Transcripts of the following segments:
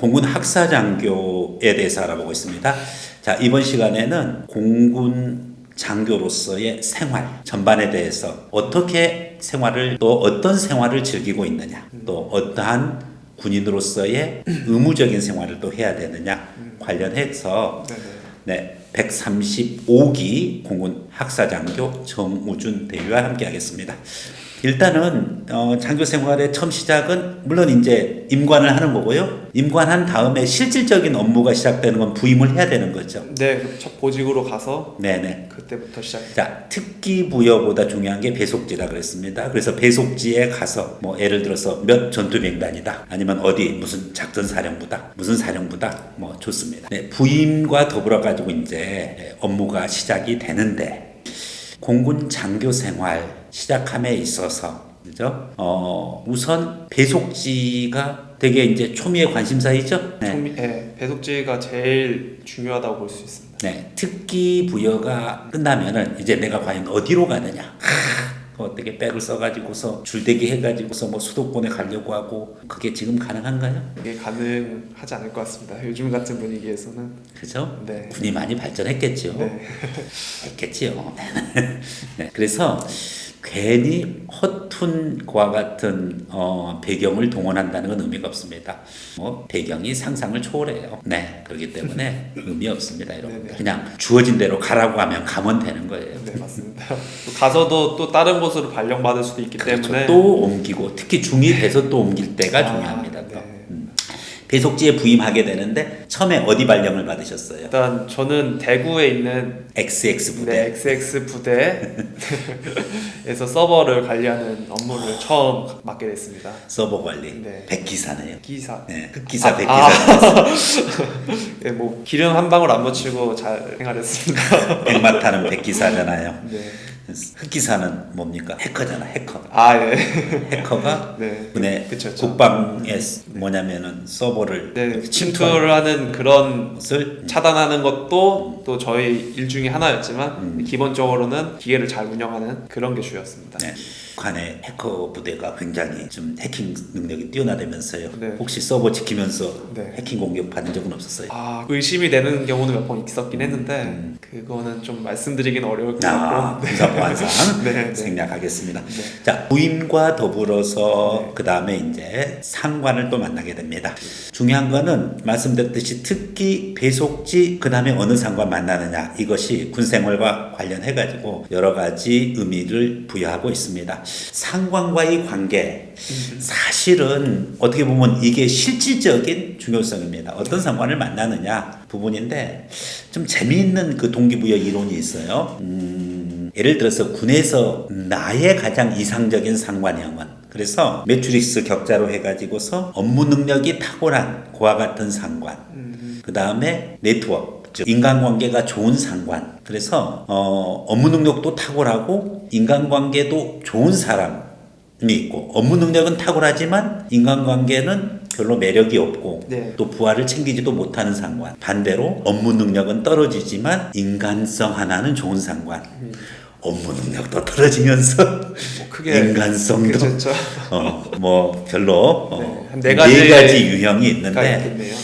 공군 학사장교에 대해서 알아보고 있습니다. 자, 이번 시간에는 공군 장교로서의 생활 전반에 대해서 어떻게 생활을 또 어떤 생활을 즐기고 있느냐 또 어떠한 군인으로서의 의무적인 생활을 또 해야 되느냐 관련해서. 네, 135기 공군 학사장교 정우준 대위와 함께 하겠습니다. 일단은 어, 장교 생활의 처음 시작은 물론 이제 임관을 하는 거고요. 임관한 다음에 실질적인 업무가 시작되는 건 부임을 해야 되는 거죠. 네, 그첫 보직으로 가서 네네. 그때부터 시작. 자, 특기 부여보다 중요한 게 배속지라 그랬습니다. 그래서 배속지에 가서 뭐 예를 들어서 몇 전투병단이다. 아니면 어디 무슨 작전 사령부다. 무슨 사령부다. 뭐 좋습니다. 네, 부임과 더불어 가지고 이제 업무가 시작이 되는데 공군 장교 생활 시작함에 있어서 그죠? 어, 우선 배속지가 되게 이제 초미의 관심사이죠. 네. 총- 네, 배속지가 제일 중요하다고 볼 수 있습니다. 네, 특기 부여가 끝나면은 이제 내가 과연 어디로 가느냐. 하, 어떻게 백을 써가지고서 줄대기 해가지고서 뭐 수도권에 가려고 하고 그게 지금 가능한가요? 이게 가능하지 않을 것 같습니다. 요즘 같은 분위기에서는. 그죠? 네. 군이 많이 발전했겠죠. 네. 했겠지요. 네, 그래서 괜히 허툰과 같은 어, 배경을 동원한다는 건 의미가 없습니다. 뭐 배경이 상상을 초월해요. 네, 그렇기 때문에 의미 없습니다, 여러분. 그냥 주어진 대로 가라고 하면 가면 되는 거예요. 네, 맞습니다. 또 가서도 또 다른 곳으로 발령받을 수도 있기 그렇죠. 때문에 또 옮기고 특히 중이 돼서 또 옮길 때가 아, 중요합니다. 또. 네. 음. 배속지에 부임하게 되는데 처음에 어디 발령을 받으셨어요? 일단 저는 대구에 있는 XX 부대. 네, XX 부대에서 서버를 관리하는 업무를 처음 맡게 됐습니다. 서버 관리. 네. 백기사네요. 기사. 네, 흑기사 아, 백기사. 네, 뭐 기름 한 방울 안 묻히고 잘 생활했습니다. 백마 타는 백기사잖아요. 네. 흑기사는 뭡니까? 해커잖아, 해커. 아 예. 해커가 네. 군의 그쵸, 그쵸. 국방에 뭐냐면은 서버를 네, 침투하는 그런 것을 차단하는 것도 또 저희 일 중에 하나였지만 음. 기본적으로는 기계를 잘 운영하는 그런 게 주였습니다. 네. 북한의 해커 부대가 굉장히 좀 해킹 능력이 뛰어나다면서요. 네. 혹시 서버 지키면서 네. 해킹 공격 받은 적은 없었어요? 아 의심이 되는 경우는 몇 번 있었긴 했는데 음. 그거는 좀 말씀드리긴 어려울 것 아, 같고 군사 보안상 네, 네. 생략하겠습니다. 네. 자, 부임과 더불어서 네. 그 다음에 이제 상관을 또 만나게 됩니다. 중요한 거는 말씀드렸듯이 특기, 배속지, 그 다음에 어느 상관 만나느냐 이것이 군 생활과 관련해 가지고 여러 가지 의미를 부여하고 있습니다. 상관과의 관계 사실은 어떻게 보면 이게 실질적인 중요성입니다. 어떤 상관을 만나느냐 부분인데 좀 재미있는 그 동기부여 이론이 있어요. 음, 예를 들어서 군에서 나의 가장 이상적인 상관형은 그래서 매트릭스 격자로 해가지고서 업무 능력이 탁월한 그와 같은 상관. 음, 그 다음에 네트워크. 즉 인간관계가 좋은 상관. 그래서 어, 업무 능력도 탁월하고 인간관계도 좋은 사람이 있고 업무 능력은 탁월하지만 인간관계는 별로 매력이 없고 네. 또 부하를 챙기지도 못하는 상관. 반대로 업무 능력은 떨어지지만 인간성 하나는 좋은 상관. 음. 업무 능력도 떨어지면서 뭐 크게 인간성도 그렇죠. 어, 뭐 별로 어, 네, 한네 가지 가지 유형이 가 있는데.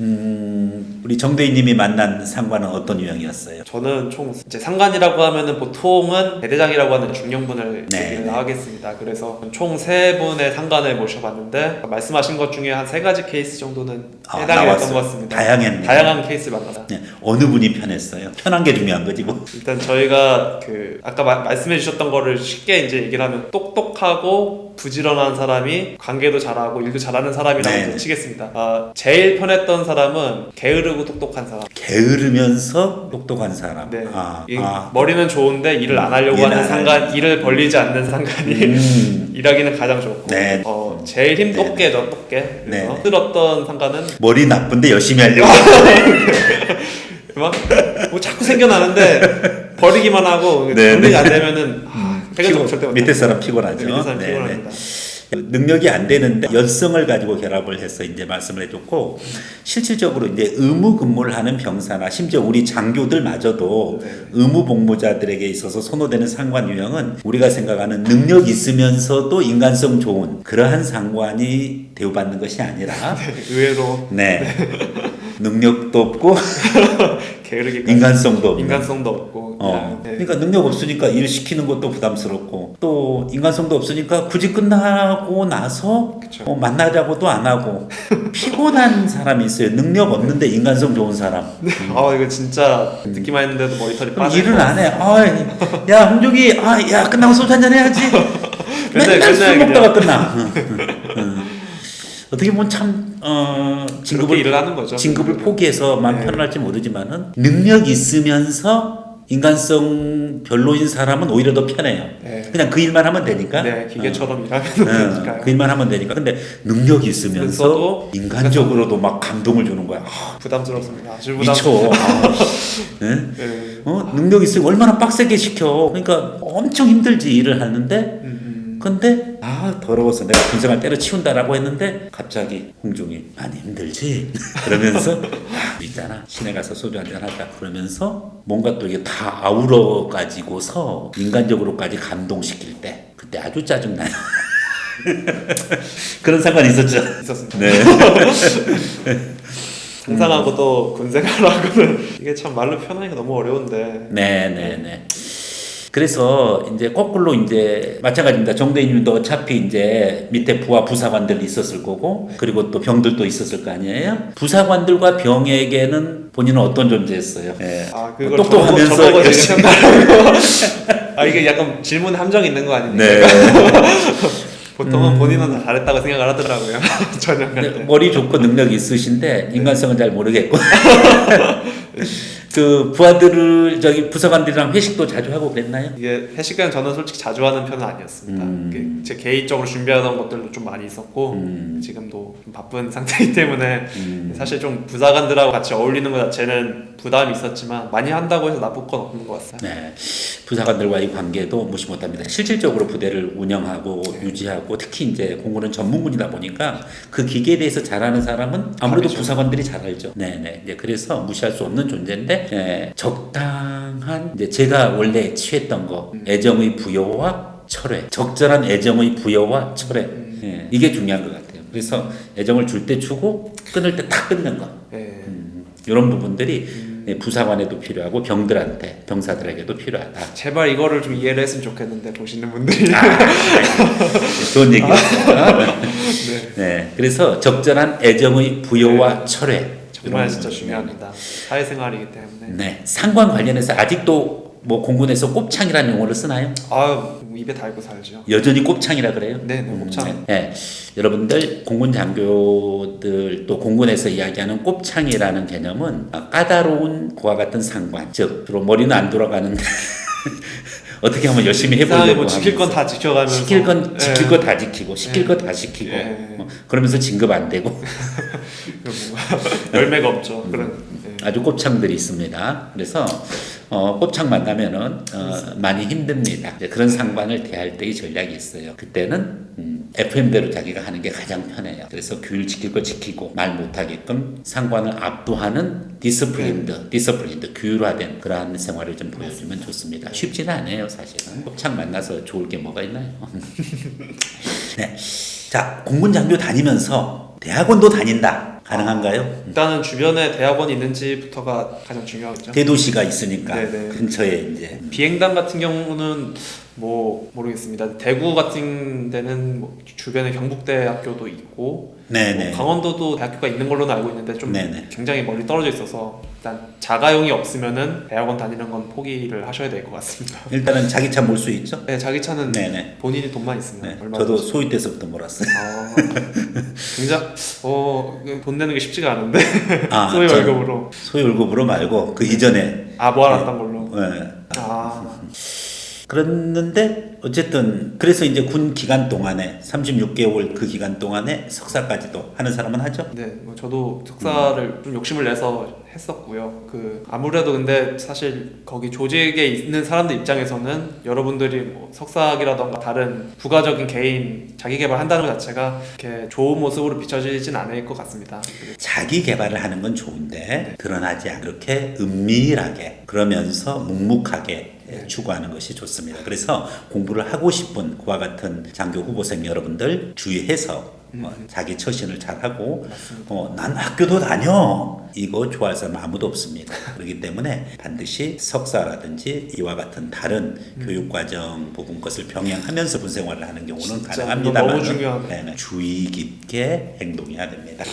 음, 우리 정대희님이 만난 상관은 어떤 유형이었어요? 저는 총 이제 상관이라고 하면은 보통은 대대장이라고 하는 중령분을 네, 얘기를 네. 하겠습니다. 그래서 총 세 분의 상관을 모셔봤는데 말씀하신 것 중에 한 세 가지 케이스 정도는 아, 해당이 나왔어요. 됐던 것 같습니다. 다양했네요. 다양한 케이스를 만나다. 네, 어느 분이 편했어요? 편한 게 중요한 거지 뭐. 일단 저희가 그 아까 마- 말씀해 주셨던 거를 쉽게 이제 얘기를 하면 똑똑하고 부지런한 사람이 관계도 잘하고 일도 잘하는 사람이라고 네, 이제 네. 치겠습니다. 아, 제일 편했던 사람은 게으르고 똑똑한 사람. 게으르면서 똑똑한 사람. 네. 아, 이 아. 머리는 좋은데 일을 안 하려고 일을 하는 안 상관. 일을 벌리지 않는 상관이 음, 일하기는 가장 좋고 네. 어, 제일 힘 네, 똑게죠 똑게 그래서 네. 힘들었던 상관은 머리 나쁜데 열심히 하려고. 막 뭐 자꾸 생겨나는데 버리기만 하고 네, 정리가 네. 안 되면은 아, 해결 절대 못 밑에 사람 피곤하죠. 밑에 사람 네, 피곤합니다. 능력이 안 되는데 열성을 가지고 결합을 해서 이제 말씀을 해줬고 실질적으로 이제 의무 근무를 하는 병사나 심지어 우리 장교들마저도 네. 의무 복무자들에게 있어서 선호되는 상관 유형은 우리가 생각하는 능력 있으면서도 인간성 좋은 그러한 상관이 대우받는 것이 아니라 의외로. 네. 능력도 없고 인간성도 없는. 인간성도 없고 어. 네. 그러니까 능력 없으니까 일 시키는 것도 부담스럽고 또 인간성도 없으니까 굳이 끝나고 나서 그쵸. 어, 만나자고도 안 하고 피곤한 사람이 있어요. 능력 없는데 인간성 좋은 사람. 아 이거 진짜 듣기만 했는데도 머리털이 그럼 일을 것안 해. 아이, 야 홍종이, 아 야 끝나고 소주 한잔 해야지. 맨날, 맨날 술 먹다가 끝나. 응, 응. 어떻게 보면 참 어, 그렇게 진급을 일을 하는 거죠. 진급을 포기해서 마음 네. 편할지 모르지만은 능력 있으면서 인간성 별로인 사람은 오히려 더 편해요. 네. 그냥 그 일만 하면 되니까. 네 기계처럼 일하면 어, 되니까요. 그 일만 하면 되니까. 근데 능력이 있으면서 인간적으로도 막 감동을 주는 거야. 아, 부담스럽습니다. 아주 미쳐. 부담. 아, 네? 네. 어, 능력 있으면 얼마나 빡세게 시켜. 그러니까 엄청 힘들지 일을 하는데. 근데 아 더러워서 내가 군생활 때려치운다라고 했는데 갑자기 홍중이 많이 힘들지? 그러면서 아 있잖아. 시내 가서 소주 한잔 하자. 그러면서 뭔가 또 이게 다 아우러 가지고서 인간적으로까지 감동시킬 때 그때 아주 짜증나요. 그런 상관이 있었죠. 있었습니다. 네. 상상하고 또 군생활하고는 이게 참 말로 표현하기가 너무 어려운데. 네 네 네. 그래서 이제 거꾸로 이제 마찬가지입니다. 정대인님도 어차피 이제 밑에 부하 부사관들 있었을 거고 그리고 또 병들도 있었을 거 아니에요. 부사관들과 병에게는 본인은 어떤 존재였어요? 예. 아 그걸 똑똑하면서 저보고 열심히- 아 이게 약간 질문 함정 있는 거 아닙니까? 네. 보통은 본인은 다 잘했다고 생각을 하더라고요 전역할 근데 때. 머리 좋고 능력이 있으신데 인간성은 잘 모르겠고. 그 부하들을 저기 부사관들이랑 회식도 자주 하고 그랬나요? 이게 회식은 저는 솔직히 자주 하는 편은 아니었습니다. 음. 제 개인적으로 준비하던 것들도 좀 많이 있었고 음. 지금도 좀 바쁜 상태이기 때문에 음. 사실 좀 부사관들하고 같이 어울리는 것 자체는 부담이 있었지만 많이 한다고 해서 나쁠 건 없는 것 같아요. 네, 부사관들과의 관계도 무시 못합니다. 실질적으로 부대를 운영하고 유지하고 특히 이제 공군은 전문군이다 보니까 그 기계에 대해서 잘하는 사람은 아무래도. 부사관들이 잘 알죠. 네, 네. 이제 그래서 무시할 수 없는 존재인데 예, 적당한 이제 제가 원래 취했던 거 애정의 부여와 철회, 적절한 애정의 부여와 철회. 예, 이게 중요한 것 같아요. 그래서 애정을 줄 때 주고 끊을 때탁 끊는 거. 예. 음, 이런 부분들이 예, 부사관에도 필요하고 병들한테 병사들에게도 필요하다. 제발 이거를 좀 이해를 했으면 좋겠는데 보시는 분들이 아, 좋은 얘기였어요. 네. 네, 그래서 적절한 애정의 부여와 철회 정말 이런 진짜 중요합니다. 사회생활이기 때문에 네, 상관 관련해서 아직도 뭐 공군에서 곱창이라는 용어를 쓰나요? 아 입에 달고 살죠. 여전히 곱창이라 그래요? 네, 네, 곱창. 네, 네. 여러분들 공군 장교들 또 공군에서 이야기하는 곱창이라는 개념은 아, 까다로운 그와 같은 상관, 즉 주로 머리는 안 돌아가는데 어떻게 하면 열심히 해보려고 뭐 지킬 건. 다 지켜가면서 시킬 건 지킬 예. 거다 지키고 시킬 예. 거다 지키고 예. 뭐 그러면서 진급 안 되고 그 열매가 없죠. 그런 예. 아주 곱창들이 있습니다. 그래서 어, 곱창 만나면은 어, 많이 힘듭니다. 그런 상관을 대할 때의 전략이 있어요. 그때는 음, FM대로 자기가 하는 게 가장 편해요. 그래서 규율 지킬 거 지키고 말 못하게끔 상관을 압도하는 디스플린드, 디스플린드 규율화된 그러한 생활을 좀 보여주면 좋습니다. 쉽지는 않아요, 사실은. 곱창 만나서 좋을 게 뭐가 있나요? 네. 자, 공군 장교 다니면서 대학원도 다닌다. 가능한가요? 일단은 주변에 대학원이 있는지부터가 가장 중요하겠죠. 대도시가 있으니까 네네. 근처에 이제 비행단 같은 경우는 뭐 모르겠습니다. 대구 같은 데는 뭐 주변에 경북대 학교도 있고 네네 뭐 강원도도 대학교가 있는 걸로는 알고 있는데 좀 네네. 굉장히 멀리 떨어져 있어서 일단 자가용이 없으면은 대학원 다니는 건 포기를 하셔야 될 것 같습니다. 일단은 자기 차 몰 수 있죠? 네, 자기 차는 네네. 본인이 돈만 있으면 네. 얼마 저도 소위 때서부터 몰았어요. 아, 굉장히 어 돈 내는 게 쉽지가 않은데 아, 소위 저- 월급으로 소위 월급으로 말고 그 이전에 아 모아놨던 걸로 네. 아 그랬는데 어쨌든 그래서 이제 군 기간 동안에 36개월 그 기간 동안에 석사까지도 하는 사람은 하죠. 네, 뭐 저도 석사를 좀 욕심을 내서 했었고요. 그 아무래도 근데 사실 거기 조직에 있는 사람들 입장에서는 여러분들이 뭐 석사학위라던가 다른 부가적인 개인 자기 개발한다는 것 자체가 이렇게 좋은 모습으로 비춰지진 않을 것 같습니다. 자기 개발을 하는 건 좋은데 드러나지 않게 그렇게 은밀하게 그러면서 묵묵하게 추구하는 것이 좋습니다. 그래서 공부를 하고 싶은 그와 같은 장교 후보생 여러분들 주의해서 어, 자기 처신을 잘하고 어, 난 학교도 다녀 이거 좋아할 사람 아무도 없습니다. 그렇기 때문에 반드시 석사라든지 이와 같은 다른 교육과정 부분 것을 병행하면서 군생활을 하는 경우는 가능합니다만 너무 중요하네. 주의 깊게 행동해야 됩니다.